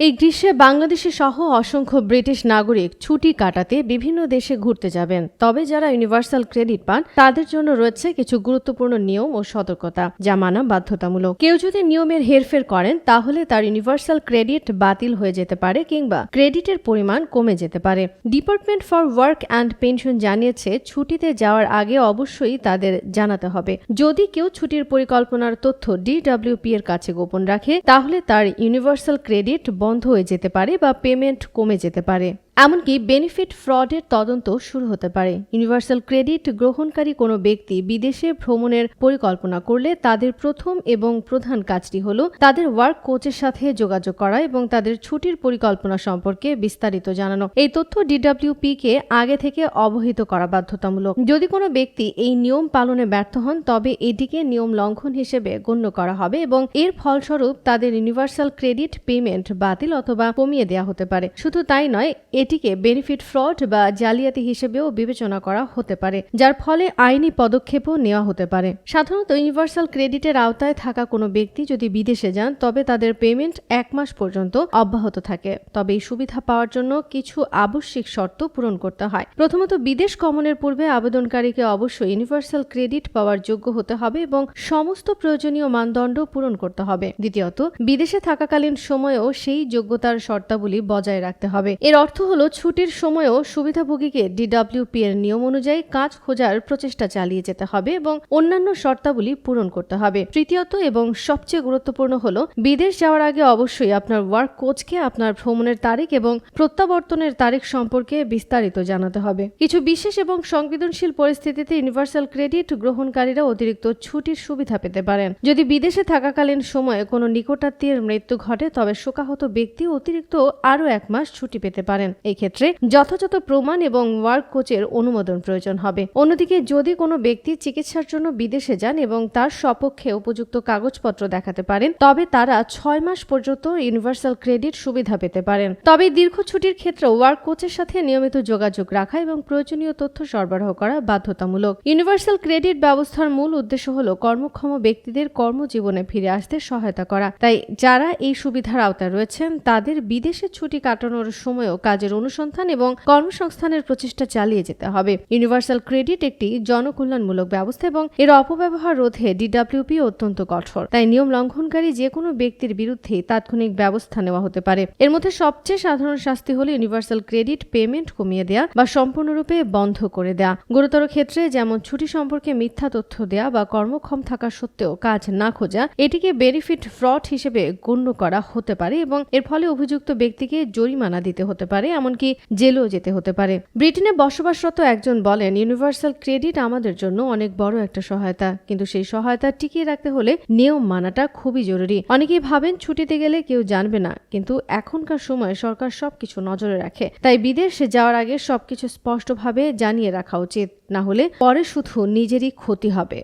এই গ্রীষ্মে বাংলাদেশে সহ অসংখ্য ব্রিটিশ নাগরিক ছুটি কাটাতে বিভিন্ন দেশে ঘুরতে যাবেন। তবে যারা ইউনিভার্সাল ক্রেডিট পান, তাদের জন্য রয়েছে কিছু গুরুত্বপূর্ণ নিয়ম ও সতর্কতা, যা মানা বাধ্যতামূলক। কেউ যদি নিয়মের হেরফের করেন, তাহলে তার ইউনিভার্সাল ক্রেডিট বাতিল হয়ে যেতে পারে কিংবা ক্রেডিটের পরিমাণ কমে যেতে পারে। Department for work and pension জানিয়েছে, ছুটিতে যাওয়ার আগে অবশ্যই তাদের জানাতে হবে। যদি কেউ ছুটির পরিকল্পনার তথ্য ডিডব্লিউপি এর কাছে গোপন রাখে, তাহলে তার ইউনিভার্সাল ক্রেডিট বন্ধ হয়ে যেতে পারে বা পেমেন্ট কমে যেতে পারে। এমনকি বেনিফিট ফ্রডের তদন্ত শুরু হতে পারে। ইউনিভার্সাল ক্রেডিট গ্রহণকারী কোনো ব্যক্তি বিদেশে ভ্রমণের পরিকল্পনা করলে তাদের প্রথম এবং প্রধান কাজটি হল তাদের ওয়ার্ক কোচের সাথে যোগাযোগ করা এবং তাদের ছুটির পরিকল্পনা সম্পর্কে বিস্তারিত জানানো। এই তথ্য ডিডব্লিউপি কে আগে থেকে অবহিত করা বাধ্যতামূলক। যদি কোনো ব্যক্তি এই নিয়ম পালনে ব্যর্থ হন, তবে এটিকে নিয়ম লঙ্ঘন হিসেবে গণ্য করা হবে এবং এর ফলস্বরূপ তাদের ইউনিভার্সাল ক্রেডিট পেমেন্ট বাতিল অথবা কমিয়ে দেওয়া হতে পারে। শুধু তাই নয় এটিকে বেনিফিট ফ্রড বা জালিয়াতি হিসেবেও বিবেচনা করা হতে পারে, যার ফলে আইনি পদক্ষেপও নেওয়া হতে পারে। সাধারণত ইউনিভার্সাল ক্রেডিটের আওতায় থাকা কোনো ব্যক্তি যদি বিদেশে যান, তবে তাদের পেমেন্ট এক মাস পর্যন্ত অব্যাহত থাকে। তবে এই সুবিধা পাওয়ার জন্য কিছু আবশ্যিক শর্ত পূরণ করতে হয়। প্রথমত, বিদেশ গমনের পূর্বে আবেদনকারীকে অবশ্যই ইউনিভার্সাল ক্রেডিট পাওয়ার যোগ্য হতে হবে এবং সমস্ত প্রয়োজনীয় মানদণ্ড পূরণ করতে হবে। দ্বিতীয়ত, বিদেশে থাকাকালীন সময়েও সেই যোগ্যতার শর্তাবলী বজায় রাখতে হবে। এর অর্থ হলো ছুটির সময়ও সুবিধাভোগীকে ডিডব্লিউপি এর নিয়ম অনুযায়ী কাজ খোঁজার প্রচেষ্টা চালিয়ে যেতে হবে এবং অন্যান্য শর্তাবলী পূরণ করতে হবে। তৃতীয়ত এবং সবচেয়ে গুরুত্বপূর্ণ হলো, বিদেশ যাওয়ার আগে অবশ্যই আপনার ওয়ার্ক কোচকে আপনার ভ্রমণের তারিখ এবং প্রত্যাবর্তনের তারিখ সম্পর্কে বিস্তারিত জানাতে হবে। কিছু বিশেষ এবং সংবেদনশীল পরিস্থিতিতে ইউনিভার্সাল ক্রেডিট গ্রহণকারীরা অতিরিক্ত ছুটির সুবিধা পেতে পারেন। যদি বিদেশে থাকাকালীন সময়ে কোনো নিকটাত্মীয়ের মৃত্যু ঘটে, তবে শোকাহত ব্যক্তি অতিরিক্ত আরও এক মাস ছুটি পেতে পারেন। এই ক্ষেত্রে যথাযথ প্রমাণ এবং ওয়ার্ক কোচের অনুমোদন প্রয়োজন হবে। অন্যদিকে যদি কোনো ব্যক্তি চিকিৎসার জন্য বিদেশে যান এবং তার সপক্ষে উপযুক্ত কাগজপত্র দেখাতে পারেন, তবে তারা ছয় মাস পর্যন্ত ইউনিভার্সাল ক্রেডিট সুবিধা পেতে পারেন। তবে দীর্ঘ ছুটির ক্ষেত্রে ওয়ার্ক কোচের সাথে নিয়মিত যোগাযোগ রাখা এবং প্রয়োজনীয় তথ্য সরবরাহ করা বাধ্যতামূলক। ইউনিভার্সাল ক্রেডিট ব্যবস্থার মূল উদ্দেশ্য হল কর্মক্ষম ব্যক্তিদের কর্মজীবনে ফিরে আসতে সহায়তা করা। তাই যারা এই সুবিধার আওতায় রয়েছেন, তাদের বিদেশে ছুটি কাটানোর সময়ও কাজের অনুসন্ধান এবং কর্মসংস্থানের প্রচেষ্টা চালিয়ে যেতে হবে। ইউনিভার্সাল ক্রেডিট একটি জনকল্যাণমূলক ব্যবস্থা এবং এর অপব্যবহার রোধে ডিডব্লিউপি অত্যন্ত কঠোর। তাই নিয়ম লঙ্ঘনকারী যে কোনো ব্যক্তির বিরুদ্ধে তাৎক্ষণিক ব্যবস্থা নেওয়া হতে পারে। এর মধ্যে সবচেয়ে সাধারণ শাস্তি হল ইউনিভার্সাল ক্রেডিট পেমেন্ট কমিয়ে দেয়া বা সম্পূর্ণরূপে বন্ধ করে দেয়া। গুরুতর ক্ষেত্রে যেমন ছুটি সম্পর্কে মিথ্যা তথ্য দেয়া বা কর্মক্ষম থাকা সত্ত্বেও কাজ না খোঁজা, এটিকে বেনিফিট ফ্রড হিসেবে গণ্য করা হতে পারে এবং এর ফলে অভিযুক্ত ব্যক্তিকে জরিমানা দিতে হতে পারে। এমনকি জেলেও যেতে হতে পারে। ব্রিটেনে বসবাসরত একজন বলেন ইউনিভার্সাল ক্রেডিট আমাদের জন্য অনেক বড় একটা সহায়তা। কিন্তু সেই সহায়তা টিকিয়ে রাখতে হলে নিয়ম মানাটা খুবই জরুরি। অনেকেই ভাবেন ছুটিতে গেলে কেউ জানবে না। কিন্তু এখনকার সময় সরকার সবকিছু নজরে রাখে। তাই বিদেশে যাওয়ার আগে সবকিছু স্পষ্টভাবে জানিয়ে রাখা উচিত। না হলে পরে শুধু নিজেরই ক্ষতি হবে।